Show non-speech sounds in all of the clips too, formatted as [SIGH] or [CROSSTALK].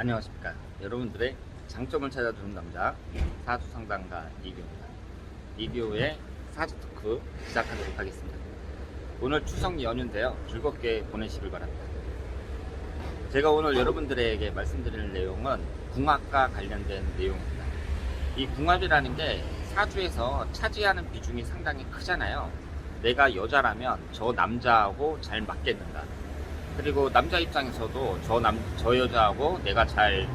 안녕하십니까. 여러분들의 장점을 찾아주는 남자 사주 상담가 이규호입니다. 이규호의 사주 토크 시작하도록 하겠습니다. 오늘 추석 연휴인데요. 즐겁게 보내시길 바랍니다. 제가 오늘 여러분들에게 말씀드릴 내용은 궁합과 관련된 내용입니다. 이 궁합이라는 게 사주에서 차지하는 비중이 상당히 크잖아요. 내가 여자라면 저 남자하고 잘 맞겠는가 그리고 남자 입장에서도 저 남, 저 여자하고 내가 잘,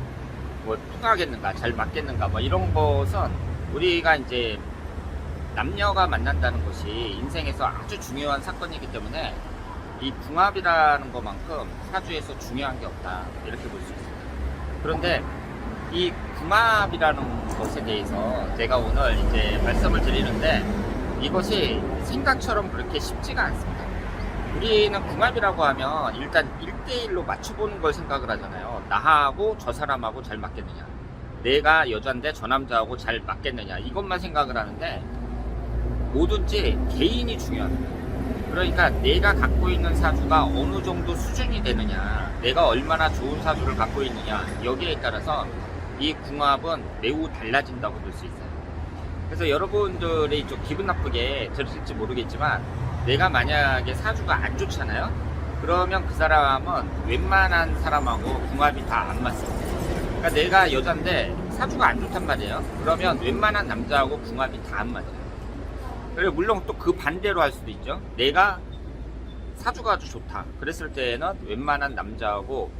뭐, 통하겠는가, 잘 맞겠는가, 뭐, 이런 것은 우리가 이제 남녀가 만난다는 것이 인생에서 아주 중요한 사건이기 때문에 이 궁합이라는 것만큼 사주에서 중요한 게 없다. 이렇게 볼 수 있습니다. 그런데 이 궁합이라는 것에 대해서 제가 오늘 이제 말씀을 드리는데 이것이 생각처럼 그렇게 쉽지가 않습니다. 우리는 궁합이라고 하면 일단 1대1로 맞춰보는 걸 생각을 하잖아요. 나하고 저 사람하고 잘 맞겠느냐. 내가 여잔데 저 남자하고 잘 맞겠느냐. 이것만 생각을 하는데 뭐든지 개인이 중요합니다. 그러니까 내가 갖고 있는 사주가 어느 정도 수준이 되느냐. 내가 얼마나 좋은 사주를 갖고 있느냐. 여기에 따라서 이 궁합은 매우 달라진다고 볼 수 있어요. 그래서 여러분들이 좀 기분 나쁘게 들으실지 모르겠지만 내가 만약에 사주가 안 좋잖아요? 그러면 그 사람은 웬만한 사람하고 궁합이 다 안 맞습니다. 그러니까 내가 여잔데 사주가 안 좋단 말이에요. 그러면 웬만한 남자하고 궁합이 다 안 맞아요. 그리고 물론 또 그 반대로 할 수도 있죠. 내가 사주가 아주 좋다. 그랬을 때는 웬만한 남자하고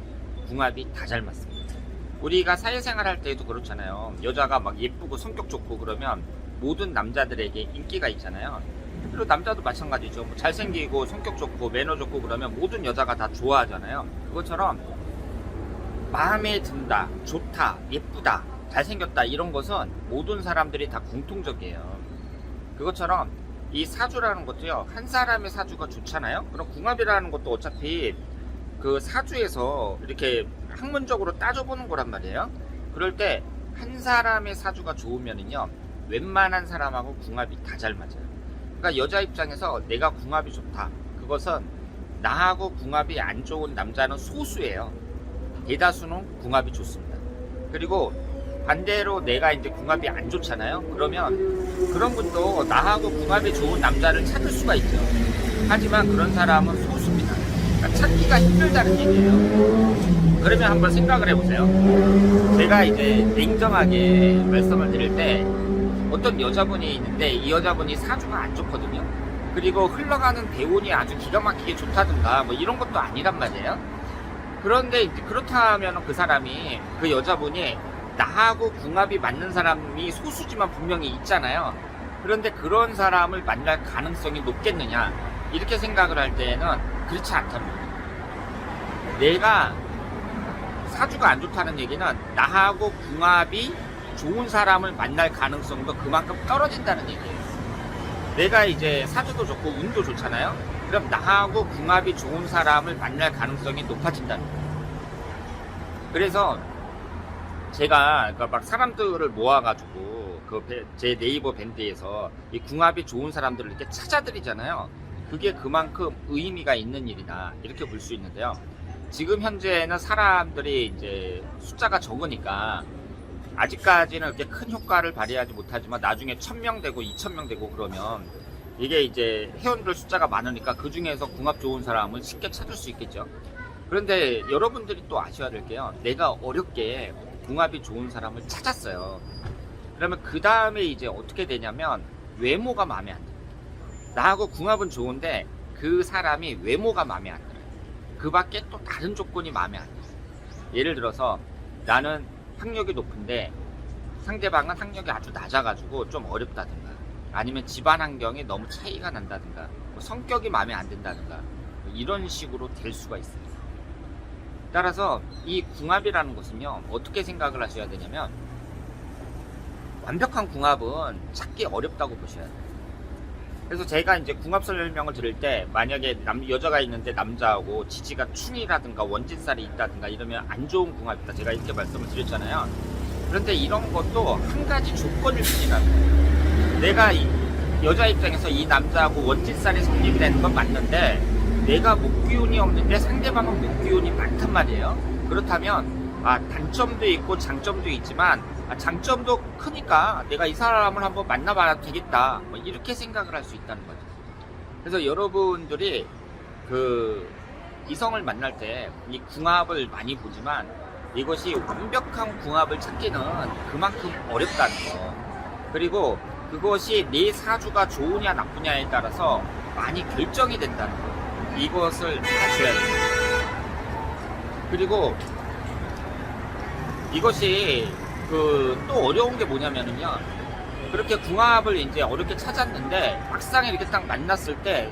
궁합이 다 잘 맞습니다. 우리가 사회생활 할 때도 그렇잖아요. 여자가 막 예쁘고 성격 좋고 그러면 모든 남자들에게 인기가 있잖아요. 그리고 남자도 마찬가지죠. 뭐 잘생기고 성격 좋고 매너 좋고 그러면 모든 여자가 다 좋아하잖아요. 그것처럼 마음에 든다, 좋다, 예쁘다, 잘생겼다 이런 것은 모든 사람들이 다 공통적이에요. 그것처럼 이 사주라는 것도요. 한 사람의 사주가 좋잖아요. 그럼 궁합이라는 것도 어차피 그 사주에서 이렇게 학문적으로 따져보는 거란 말이에요. 그럴 때 한 사람의 사주가 좋으면은요. 웬만한 사람하고 궁합이 다 잘 맞아요. 그러니까 여자 입장에서 내가 궁합이 좋다. 그것은 나하고 궁합이 안 좋은 남자는 소수예요. 대다수는 궁합이 좋습니다. 그리고 반대로 내가 이제 궁합이 안 좋잖아요. 그러면 그런 분도 나하고 궁합이 좋은 남자를 찾을 수가 있죠. 하지만 그런 사람은 소수입니다. 그러니까 찾기가 힘들다는 얘기예요. 그러면 한번 생각을 해보세요. 제가 이제 냉정하게 말씀을 드릴 때 어떤 여자분이 있는데 이 여자분이 사주가 안 좋거든요. 그리고 흘러가는 대운이 아주 기가 막히게 좋다든가 뭐 이런 것도 아니란 말이에요. 그런데 그렇다면 그 사람이 그 여자분이 나하고 궁합이 맞는 사람이 소수지만 분명히 있잖아요. 그런데 그런 사람을 만날 가능성이 높겠느냐 이렇게 생각을 할 때는 그렇지 않답니다. 내가 사주가 안 좋다는 얘기는 나하고 궁합이 좋은 사람을 만날 가능성도 그만큼 떨어진다는 얘기예요. 내가 이제 사주도 좋고 운도 좋잖아요. 그럼 나하고 궁합이 좋은 사람을 만날 가능성이 높아진다는 거예요. 그래서 제가 그러니까 막 사람들을 모아가지고 그 제 네이버 밴드에서 이 궁합이 좋은 사람들을 이렇게 찾아드리잖아요. 그게 그만큼 의미가 있는 일이다 이렇게 볼 수 있는데요. 지금 현재는 사람들이 이제 숫자가 적으니까 아직까지는 그렇게 큰 효과를 발휘하지 못하지만 나중에 1000명 되고 2000명 되고 그러면 이게 이제 회원들 숫자가 많으니까 그 중에서 궁합 좋은 사람을 쉽게 찾을 수 있겠죠. 그런데 여러분들이 또 아셔야 될 게요. 내가 어렵게 궁합이 좋은 사람을 찾았어요. 그러면 그 다음에 이제 어떻게 되냐면 외모가 마음에 안 들어요. 나하고 궁합은 좋은데 그 사람이 외모가 마음에 안 들어요. 그 밖에 또 다른 조건이 마음에 안 들어요. 예를 들어서 나는 학력이 높은데 상대방은 학력이 아주 낮아가지고 좀 어렵다든가 아니면 집안 환경이 너무 차이가 난다든가 뭐 성격이 마음에 안 든다든가 뭐 이런 식으로 될 수가 있습니다. 따라서 이 궁합이라는 것은요 어떻게 생각을 하셔야 되냐면 완벽한 궁합은 찾기 어렵다고 보셔야 돼요. 그래서 제가 이제 궁합 설명을 드릴 때 만약에 남, 여자가 있는데 남자하고 지지가 충이라든가 원진살이 있다든가 이러면 안 좋은 궁합이다. 제가 이렇게 말씀을 드렸잖아요. 그런데 이런 것도 한 가지 조건일 거예요. 내가 이 여자 입장에서 이 남자하고 원진살이 성립이 되는 건 맞는데 내가 목기운이 없는데 상대방은 목기운이 많단 말이에요. 그렇다면 아 단점도 있고 장점도 있지만 아, 장점도 크니까 내가 이 사람을 한번 만나봐야 되겠다 뭐 이렇게 생각을 할 수 있다는 거죠. 그래서 여러분들이 그 이성을 만날 때 이 궁합을 많이 보지만 이것이 완벽한 궁합을 찾기는 그만큼 어렵다는 거. 그리고 그것이 내 사주가 좋으냐 나쁘냐에 따라서 많이 결정이 된다는 거. 이것을 아셔야 돼요. 그리고 이것이 그 또 어려운 게 뭐냐면은요. 그렇게 궁합을 이제 어렵게 찾았는데 막상 이렇게 딱 만났을 때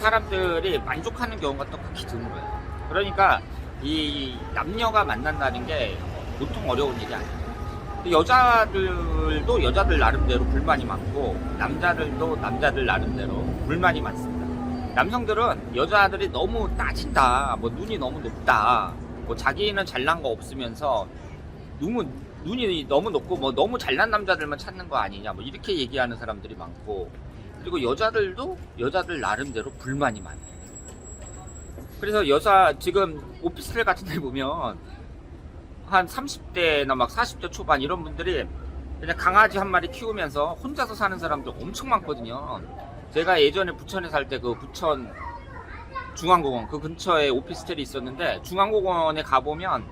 사람들이 만족하는 경우가 또 극히 드문 거예요. 그러니까 이 남녀가 만난다는 게 보통 어려운 일이 아니에요. 여자들도 여자들 나름대로 불만이 많고 남자들도 남자들 나름대로 불만이 많습니다. 남성들은 여자들이 너무 따진다, 뭐 눈이 너무 높다, 뭐 자기는 잘난 거 없으면서 너무 눈이 너무 높고 뭐 너무 잘난 남자들만 찾는 거 아니냐, 뭐 이렇게 얘기하는 사람들이 많고 그리고 여자들도 여자들 나름대로 불만이 많아요. 그래서 여자 지금 오피스텔 같은 데 보면 한 30대나 막 40대 초반 이런 분들이 그냥 강아지 한 마리 키우면서 혼자서 사는 사람들 엄청 많거든요. 제가 예전에 부천에 살 때 그 부천 중앙공원 그 근처에 오피스텔이 있었는데 중앙공원에 가보면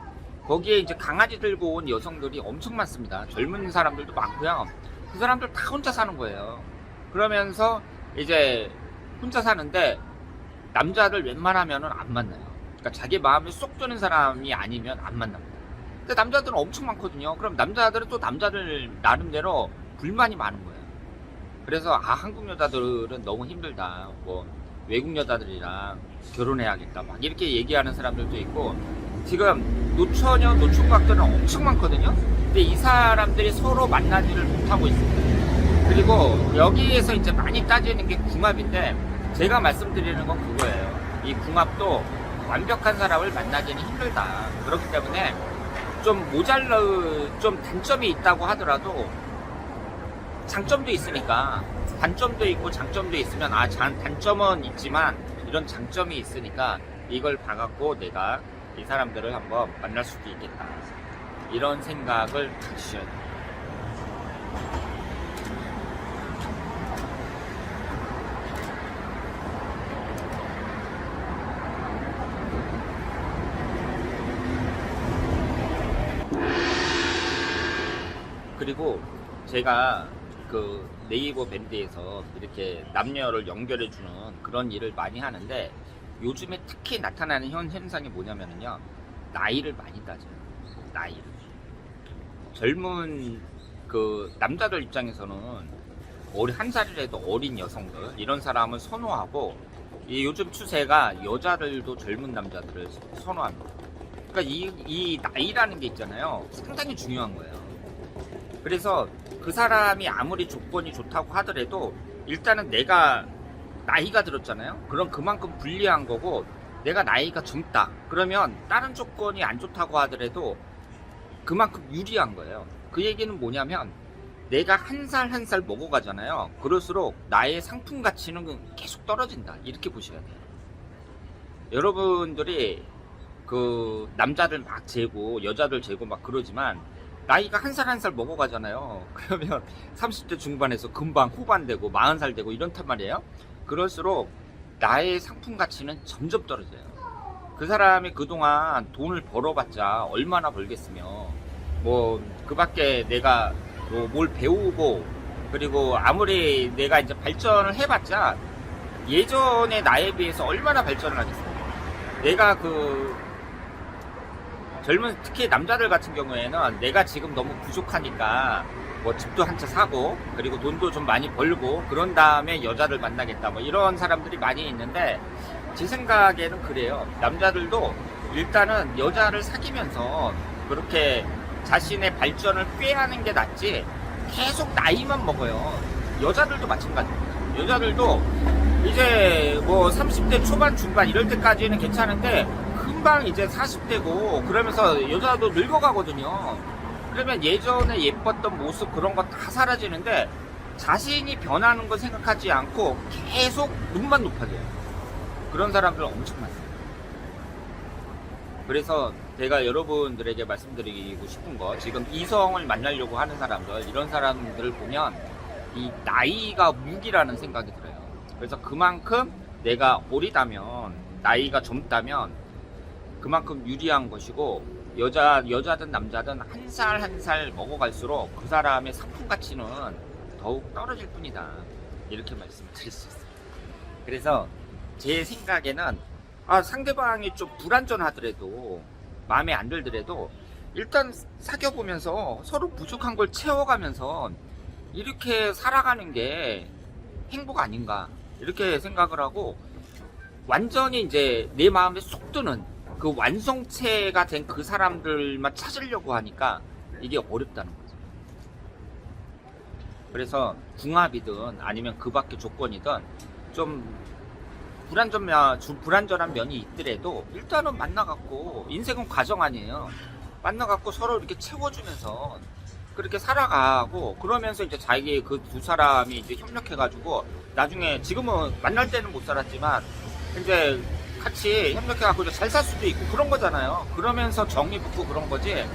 거기에 이제 강아지 들고 온 여성들이 엄청 많습니다. 젊은 사람들도 많고요. 그 사람들 다 혼자 사는 거예요. 그러면서 이제 혼자 사는데 남자를 웬만하면은 안 만나요. 그러니까 자기 마음에 쏙 드는 사람이 아니면 안 만납니다. 근데 남자들은 엄청 많거든요. 그럼 남자들은 또 남자들 나름대로 불만이 많은 거예요. 그래서 아 한국 여자들은 너무 힘들다. 뭐 외국 여자들이랑 결혼해야겠다. 막 이렇게 얘기하는 사람들도 있고 지금 노처녀 노총각들은 엄청 많거든요. 근데 이 사람들이 서로 만나지를 못하고 있습니다. 그리고 여기에서 이제 많이 따지는 게 궁합인데 제가 말씀드리는 건 그거예요. 이 궁합도 완벽한 사람을 만나기는 힘들다. 그렇기 때문에 좀 모자라, 좀 단점이 있다고 하더라도 장점도 있으니까 단점도 있고 장점도 있으면 아 장, 단점은 있지만 이런 장점이 있으니까 이걸 봐갖고 내가 이 사람들을 한번 만날 수도 있겠다. 이런 생각을 가지셔야 돼요. 그리고 제가 그 네이버 밴드에서 이렇게 남녀를 연결해 주는 그런 일을 많이 하는데 요즘에 특히 나타나는 현 현상이 뭐냐면요 나이를 많이 따져요 나이를 젊은 그 남자들 입장에서는 어리 한 살이라도 어린 여성들 이런 사람을 선호하고 이 요즘 추세가 여자들도 젊은 남자들을 선호합니다. 그러니까 이, 이 나이라는 게 있잖아요 상당히 중요한 거예요. 그래서 그 사람이 아무리 조건이 좋다고 하더라도 일단은 내가 나이가 들었잖아요. 그럼 그만큼 불리한 거고 내가 나이가 젊다. 그러면 다른 조건이 안 좋다고 하더라도 그만큼 유리한 거예요. 그 얘기는 뭐냐면 내가 한 살 한 살 먹어가잖아요. 그럴수록 나의 상품 가치는 계속 떨어진다. 이렇게 보셔야 돼요. 여러분들이 그 남자들 막 재고 여자들 재고 막 그러지만 나이가 한 살 한 살 먹어가잖아요. [LAUGHS] 그러면 30대 중반에서 금방 후반 되고 40살 되고 이런단 말이에요. 그럴수록 나의 상품 가치는 점점 떨어져요. 그 사람이 그동안 돈을 벌어봤자 얼마나 벌겠으며, 뭐, 그 밖에 내가 뭐 뭘 배우고, 그리고 아무리 내가 이제 발전을 해봤자, 예전의 나에 비해서 얼마나 발전을 하겠어요. 내가 그, 젊은, 특히 남자들 같은 경우에는 내가 지금 너무 부족하니까, 뭐 집도 한 채 사고 그리고 돈도 좀 많이 벌고 그런 다음에 여자를 만나겠다 뭐 이런 사람들이 많이 있는데 제 생각에는 그래요. 남자들도 일단은 여자를 사귀면서 그렇게 자신의 발전을 꾀하는 게 낫지 계속 나이만 먹어요. 여자들도 마찬가지입니다 여자들도 이제 뭐 30대 초반 중반 이럴 때까지는 괜찮은데 금방 이제 40대고 그러면서 여자도 늙어가거든요 그러면 예전에 예뻤던 모습 그런 거 다 사라지는데 자신이 변하는 걸 생각하지 않고 계속 눈만 높아져요. 그런 사람들 엄청 많습니다. 그래서 제가 여러분들에게 말씀드리고 싶은 거 지금 이성을 만나려고 하는 사람들 이런 사람들을 보면 이 나이가 무기라는 생각이 들어요. 그래서 그만큼 내가 어리다면 나이가 젊다면 그만큼 유리한 것이고 여자 여자든 남자든 한 살 한 살 먹어갈수록 그 사람의 상품 가치는 더욱 떨어질 뿐이다. 이렇게 말씀을 드릴 수 있어요. 그래서 제 생각에는 아, 상대방이 좀 불안전하더라도 마음에 안 들더라도 일단 사귀어 보면서 서로 부족한 걸 채워가면서 이렇게 살아가는 게 행복 아닌가 이렇게 생각을 하고 완전히 이제 내 마음에 쏙 드는 그 완성체가 된 그 사람들만 찾으려고 하니까 이게 어렵다는 거죠. 그래서 궁합이든 아니면 그 밖의 조건이든 좀 불안전, 면- 좀 불안전한 면이 있더라도 일단은 만나갖고 인생은 과정 아니에요. 만나갖고 서로 이렇게 채워주면서 그렇게 살아가고 그러면서 이제 자기 그 두 사람이 이제 협력해가지고 나중에 지금은 만날 때는 못 살았지만 이제 같이 협력해갖고 잘 살 수도 있고 그런 거잖아요. 그러면서 정이 붙고 그런 거지.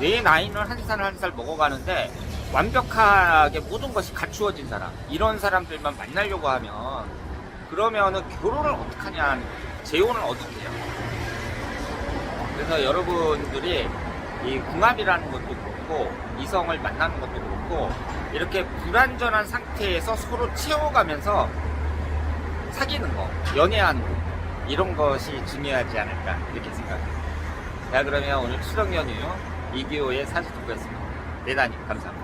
내 나이는 한 살 한 살 먹어가는데 완벽하게 모든 것이 갖추어진 사람 이런 사람들만 만나려고 하면 그러면은 결혼을 어떻게 하냐 재혼을 어떻게 해요 그래서 여러분들이 이 궁합이라는 것도 그렇고 이성을 만나는 것도 그렇고 이렇게 불안전한 상태에서 서로 채워가면서 사귀는 거 연애하는 거 이런 것이 중요하지 않을까 이렇게 생각합니다 자 그러면 오늘 추석 연휴 이기호의 사주특보였습니다. 대단히 감사합니다